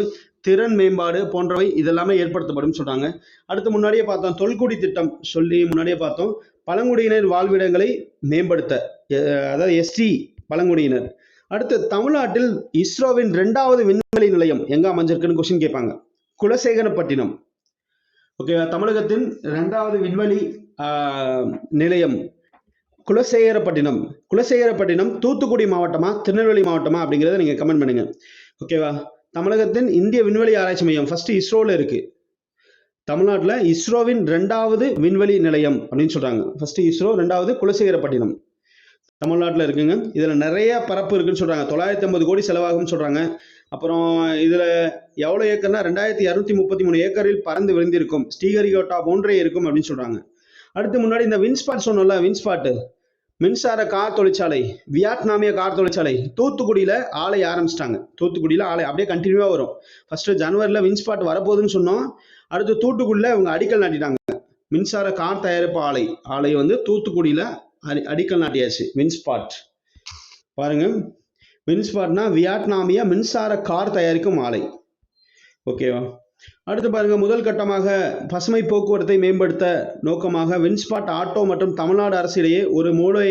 திறன் மேம்பாடு போன்றவை இதெல்லாமே ஏற்படுத்தப்படும் சொல்கிறாங்க அடுத்து முன்னாடியே பார்த்தோம் தொல்குடி திட்டம் சொல்லி முன்னாடியே பார்த்தோம். பழங்குடியினர் வாழ்விடங்களை மேம்படுத்த அதாவது எஸ்டி பழங்குடியினர். அடுத்து தமிழ்நாட்டில் இஸ்ரோவின் ரெண்டாவது விண்வெளி நிலையம் எங்கே அமைஞ்சிருக்குன்னு கொஸ்டின் கேட்பாங்க. குலசேகரப்பட்டினம். ஓகேவா தமிழகத்தின் ரெண்டாவது விண்வெளி நிலையம். குலசேகரப்பட்டினம். குலசேகரப்பட்டினம் தூத்துக்குடி மாவட்டமா திருநெல்வேலி மாவட்டமா அப்படிங்கிறத நீங்கள் கமெண்ட் பண்ணுங்க. ஓகேவா தமிழகத்தின் இந்திய விண்வெளி ஆராய்ச்சி மையம் ஃபஸ்ட்டு இஸ்ரோவில் இருக்குது தமிழ்நாட்டில் இஸ்ரோவின் ரெண்டாவது விண்வெளி நிலையம் அப்படின்னு சொல்கிறாங்க ஃபஸ்ட்டு இஸ்ரோ ரெண்டாவது குலசேகரப்பட்டினம். தமிழ்நாட்டில் இருக்குங்க. இதில் நிறைய பரப்பு இருக்குன்னு சொல்கிறாங்க தொள்ளாயிரத்தி ஐம்பது கோடி செலவாகும்னு சொல்கிறாங்க அப்புறம் இதில் எவ்வளோ ஏக்கர்னா ரெண்டாயிரத்தி இரநூத்தி முப்பத்தி மூணு ஏக்கரில் பறந்து விழுந்திருக்கும். ஸ்ரீஹரிகோட்டா போன்றே இருக்கும் அப்படின்னு சொல்கிறாங்க அடுத்து முன்னாடி இந்த வின்ஸ்பாட் சொன்னோம்ல வின்ஸ்பாட்டு மின்சார கார் தொழிற்சாலை வியட்நாமிய கார் தொழிற்சாலை தூத்துக்குடியில் ஆலை ஆரம்பிச்சிட்டாங்க. தூத்துக்குடியில் ஆலை அப்படியே கண்டினியூவாக வரும். ஃபர்ஸ்ட்டு ஜனவரியில் வின்ஸ்பாட் வரப்போகுதுன்னு சொன்னோம். அடுத்து தூத்துக்குடியில் இவங்க அடிக்கல் நாட்டிட்டாங்க. மின்சார கார் தயாரிப்பு ஆலை ஆலை வந்து தூத்துக்குடியில் அடி அடிக்கல் நாட்டியாச்சு வின்ஸ்பாட் பாருங்க. வின்ஸ்பாட்னா வியட்நாமிய மின்சார கார் தயாரிக்கும் ஆலை. ஓகேவா அடுத்து பாருங்க முதல் கட்டமாக பசுமை போக்குவரத்தை மேம்படுத்த நோக்கமாக வின்ஸ்பாட் ஆட்டோ மற்றும் தமிழ்நாடு அரசு இடையே ஒரு மூலோ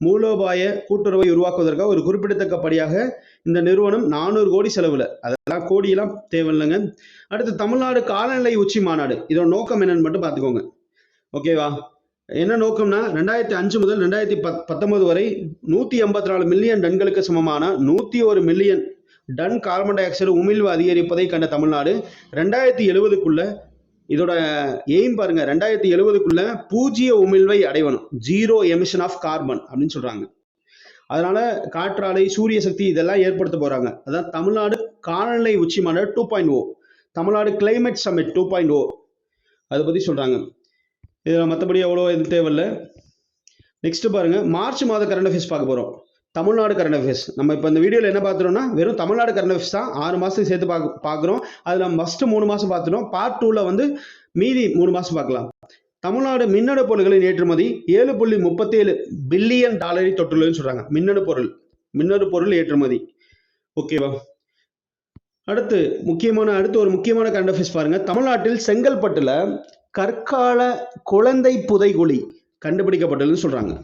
மூலோபாய கூட்டுறவை உருவாக்குவதற்காக ஒரு குறிப்பிடத்தக்க படியாக இந்த நிறுவனம் நானூறு கோடி செலவுல. அதெல்லாம் கோடியெல்லாம் தேவையில்லைங்க. அடுத்து தமிழ்நாடு காலநிலை உச்சி மாநாடு. இதோட நோக்கம் என்னன்னு மட்டும் பார்த்துக்கோங்க. ஓகேவா என்ன நோக்கம்னா ரெண்டாயிரத்தி அஞ்சு முதல் ரெண்டாயிரத்தி பத் பத்தொன்பது வரை நூற்றி எண்பத்தி நாலு மில்லியன் டன்களுக்கு சமமான நூற்றி ஒரு million ton carbon dioxide உமிழ்வு அதிகரிப்பதை கண்ட தமிழ்நாடு ரெண்டாயிரத்தி எழுபதுக்குள்ள இதோட எய்ம் பாருங்க ரெண்டாயிரத்தி எழுபதுக்குள்ள பூஜ்ஜிய உமிழ்வை அடைவணும். ஜீரோ எமிஷன் ஆஃப் கார்பன் அப்படின்னு சொல்றாங்க. அதனால காற்றாலை சூரிய சக்தி இதெல்லாம் ஏற்படுத்த போறாங்க. அதான் தமிழ்நாடு காலநிலை உச்சி மாநாடு two point O Tamil Nadu climate summit two point O அதை பற்றி சொல்கிறாங்க இதில் மற்றபடி அவ்வளோ எதுவும் தேவையில்லை. நெக்ஸ்ட் பாருங்க மார்ச் மாத கரண்ட் அஃபேர்ஸ் பார்க்க போகிறோம் தமிழ்நாடு கரண்ட் அஃபேர்ஸ் நம்ம இப்போ இந்த வீடியோவில் என்ன பார்த்துட்டோம்னா வெறும் தமிழ்நாடு கரண்ட் அஃபேர்ஸ் தான் ஆறு மாதத்துக்கு சேர்த்து பார்க்க பார்க்குறோம். அதில் நம்ம ஃபஸ்ட்டு மூணு மாதம் பார்த்துட்டோம். பார்ட் டூவில் வந்து மீதி மூணு மாதம் பார்க்கலாம். தமிழ்நாடு மின்னணு பொருட்களின் ஏற்றுமதி ஏழு புள்ளி முப்பத்தி ஏழு பில்லியன் டாலரை தொட்டுள்ளதுன்னு சொல்கிறாங்க மின்னணு பொருள். மின்னணு பொருள் ஏற்றுமதி. ஓகேவா அடுத்து முக்கியமான அடுத்து ஒரு முக்கியமான கரண்ட் அஃபேர்ஸ் பாருங்கள் தமிழ்நாட்டில் செங்கல்பட்டில் கற்கால குழந்தை புதைகுழி கண்டுபிடிக்கப்பட்டதுன்னு சொல்கிறாங்க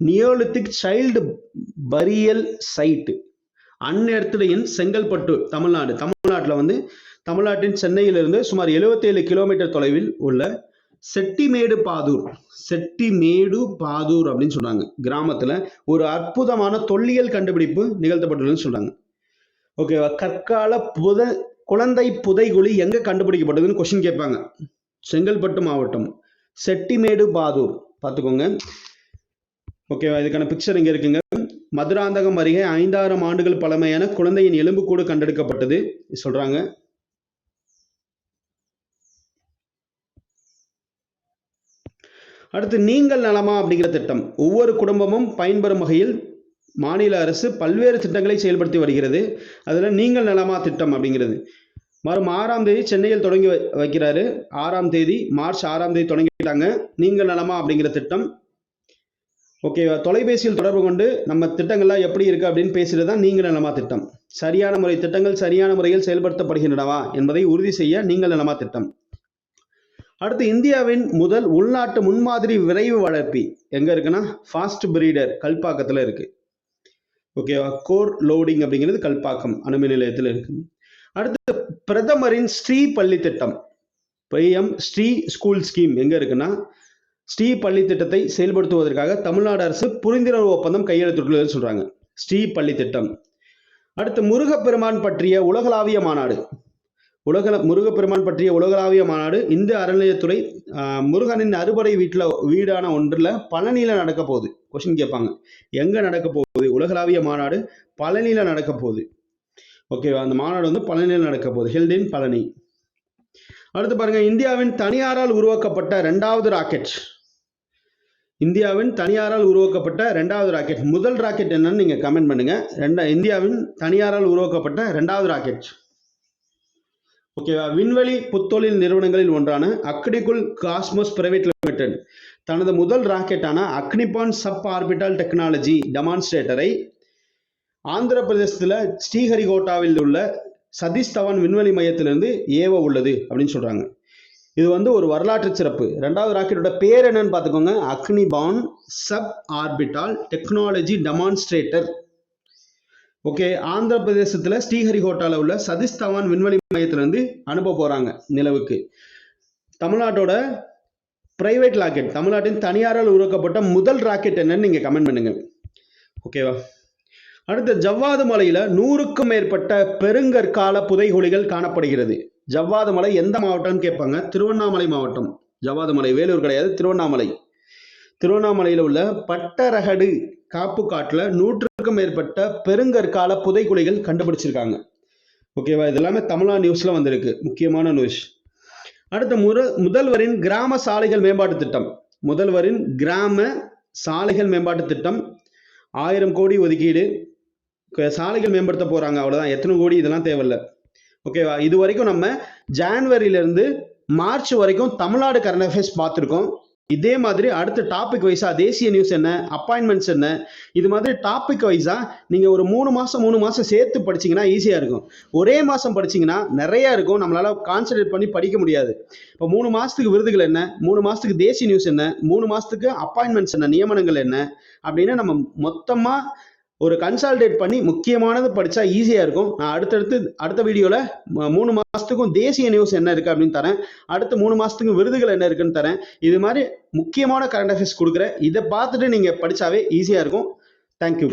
நியோலித்திக் சைல்டு பரியல் சைட்டு. அந்நேரத்தில் இன் செங்கல்பட்டு தமிழ்நாடு. தமிழ்நாட்டில் வந்து தமிழ்நாட்டின் சென்னையிலிருந்து சுமார் 77 கிலோமீட்டர் தொலைவில் உள்ள செட்டிமேடு பாதூர். செட்டிமேடு பாதூர் அப்படின்னு சொல்கிறாங்க கிராமத்தில் ஒரு அற்புதமான தொல்லியல் கண்டுபிடிப்பு நிகழ்த்தப்பட்டுள்ளதுன்னு சொல்கிறாங்க ஓகேவா? கற்கால புத குழந்தை புதைகுழி எங்கே கண்டுபிடிக்கப்பட்டதுன்னு கொஸ்டின் கேட்பாங்க. செங்கல்பட்டு மாவட்டம் செட்டிமேடு பாதூர். பார்த்துக்கோங்க. ஓகேவா? இதுக்கான பிக்சர் இங்கே இருக்குங்க. மதுராந்தகம் அருகே ஐந்தாயிரம் ஆண்டுகள் பழமையான குழந்தையின் எலும்புக்கூடு கண்டெடுக்கப்பட்டது. சொல்றாங்க. அடுத்து நீங்கள் நலமா அப்படிங்கிற திட்டம். ஒவ்வொரு குடும்பமும் பயன்பெறும் வகையில் மாநில அரசு பல்வேறு திட்டங்களை செயல்படுத்தி வருகிறது. அதில் நீங்கள் நலமா திட்டம் அப்படிங்கிறது. வரும் ஆறாம் தேதி சென்னையில் தொடங்கி வைக்கிறாரு. ஆறாம் தேதி மார்ச் ஆறாம் தேதி தொடங்கிட்டாங்க. நீங்கள் நலமா அப்படிங்கிற திட்டம். ஓகே தொலைபேசியில் தொடர்பு கொண்டு நம்ம திட்டங்கள்லாம் எப்படி இருக்கு அப்படின்னு பேசுறது தான் நீங்கள் நலமா திட்டம். சரியான முறை திட்டங்கள் சரியான முறையில் செயல்படுத்தப்படுகின்றனவா என்பதை உறுதி செய்ய நீங்கள் நலமா திட்டம். அடுத்து இந்தியாவின் முதல் உள்நாட்டு முன்மாதிரி விரைவு வளர்ப்பி எங்க இருக்குன்னா? ஃபாஸ்ட் பிரீடர் கல்பாக்கத்தில் இருக்கு. ஓகேவா கோர் லோடிங் அப்படிங்கிறது கல்பாக்கம் அணுமின் நிலையத்தில் இருக்கு. அடுத்து பிரதமரின் ஸ்ரீ பள்ளி திட்டம். பிஎம் ஸ்ரீ ஸ்கூல் ஸ்கீம் எங்க இருக்குன்னா? ஸ்ரீ பள்ளி திட்டத்தை செயல்படுத்துவதற்காக தமிழ்நாடு அரசு புரிந்துணர்வு ஒப்பந்தம் கையெழுத்திட்டுள்ளது சொல்றாங்க. ஸ்ரீ பள்ளி திட்டம் அடுத்து முருகப்பெருமான் பற்றிய உலகளாவிய மாநாடு. உலக முருகப்பெருமான் பற்றிய உலகளாவிய மாநாடு இந்து அறநிலையத்துறை முருகனின் அறுபடை வீட்டில் வீடான ஒன்றில் பழனியில் நடக்க போகுது. கொஸ்டின் கேட்பாங்க. எங்கே நடக்க போகுது? உலகளாவிய மாநாடு பழனியில் நடக்க போகுது. ஓகேவா அந்த மாநாடு வந்து பழனியில் நடக்க போகுது. Held in Palani. அடுத்து பாருங்க இந்தியாவின் தனியாரால் உருவாக்கப்பட்ட ரெண்டாவது ராக்கெட் இந்தியாவின் தனியாரால் உருவாக்கப்பட்ட ரெண்டாவது ராக்கெட். முதல் ராக்கெட் என்னன்னு நீங்க கமெண்ட் பண்ணுங்க. ரெண்டா இந்தியாவின் தனியாரால் உருவாக்கப்பட்ட ரெண்டாவது ராக்கெட். ஓகேவா விண்வெளி புத்தொழில் நிறுவனங்களில் ஒன்றான அக்னிகுல் காஸ்மோஸ் பிரைவேட் லிமிடெட். தனது முதல் ராக்கெட்டான அக்னிபான் சப் ஆர்பிட்டால் டெக்னாலஜி டெமான்ஸ்ட்ரேட்டரை ஆந்திர பிரதேசத்தில் ஸ்ரீஹரிகோட்டாவில் உள்ள சதீஷ் தவான் விண்வெளி மையத்திலிருந்து ஏவ உள்ளது அப்படின்னு சொல்றாங்க. இது வந்து ஒரு வரலாற்று சிறப்பு. ரெண்டாவது ராக்கெட்டோட பேர் என்னன்னு பார்த்துக்கோங்க. Agnibaan sub orbital technology demonstrator okay Andhra பிரதேசத்தில் ஸ்ரீஹரிகோட்டாவில் உள்ள சதீஷ் தவான் விண்வெளி மையத்திலிருந்து அனுப்ப போகிறாங்க நிலவுக்கு. தமிழ்நாட்டோட பிரைவேட் ராக்கெட் தமிழ்நாட்டின் தனியாரால் உருவாக்கப்பட்ட முதல் ராக்கெட் என்னன்னு நீங்கள் கமெண்ட் பண்ணுங்க. ஓகேவா அடுத்த ஜவ்வாது மலையில் நூறுக்கும் மேற்பட்ட பெருங்கற்கால புதைகுழிகள் காணப்படுகிறது. ஜவ்வாது மலை எந்த மாவட்டம்னு கேட்பாங்க? திருவண்ணாமலை மாவட்டம். ஜவ்வாது மலை வேலூர் கிடையாது திருவண்ணாமலை. திருவண்ணாமலையில் உள்ள பட்டரகடு காப்பு காட்டில் நூற்றுக்கும் மேற்பட்ட பெருங்கற்கால புதைக்குழிகள் கண்டுபிடிச்சிருக்காங்க. ஓகேவா இது எல்லாமே தமிழ்நாடு நியூஸில் வந்திருக்கு. முக்கியமான நியூஸ் அடுத்த முற முதல்வரின் கிராம சாலைகள் மேம்பாட்டு திட்டம். முதல்வரின் கிராம சாலைகள் மேம்பாட்டு திட்டம். ஆயிரம் கோடி ஒதுக்கீடு. சாலைகள் மேம்படுத்த போகிறாங்க அவ்வளோதான் எத்தனை கோடி? இதெல்லாம் தேவையில்ல. ஓகேவா இது வரைக்கும் நம்ம ஜான்வரியிலிருந்து மார்ச் வரைக்கும் தமிழ்நாடு கரண்ட் அஃபேர்ஸ் பார்த்துருக்கோம். இதே மாதிரி அடுத்த டாபிக் வைஸா தேசிய நியூஸ் என்ன அப்பாயின்மெண்ட்ஸ் என்ன இது மாதிரி டாபிக் வைஸா நீங்க ஒரு மூணு மாசம் மூணு மாசம் சேர்த்து படிச்சீங்கன்னா ஈஸியா இருக்கும். ஒரே மாசம் படிச்சீங்கன்னா நிறைய இருக்கும். நம்மளால கான்சன்ட்ரேட் பண்ணி படிக்க முடியாது. இப்போ மூணு மாசத்துக்கு விருதுகள் என்ன? மூணு மாசத்துக்கு தேசிய நியூஸ் என்ன? மூணு மாசத்துக்கு அப்பாயின்மெண்ட்ஸ் என்ன? நியமனங்கள் என்ன? அப்படின்னு நம்ம மொத்தமா ஒரு கன்சால்டேட் பண்ணி முக்கியமானது படித்தா ஈஸியாக இருக்கும். நான் அடுத்தடுத்து அடுத்த வீடியோவில் மூணு மாதத்துக்கும் தேசிய நியூஸ் என்ன இருக்குது அப்படின்னு தரேன். அடுத்த மூணு மாதத்துக்கும் விருதுகள் என்ன இருக்குன்னு தரேன். இது மாதிரி முக்கியமான கரண்ட் அஃபேர்ஸ் கொடுக்குறேன். இதை பார்த்துட்டு நீங்கள் படித்தாவே ஈஸியாக இருக்கும். தேங்க்யூ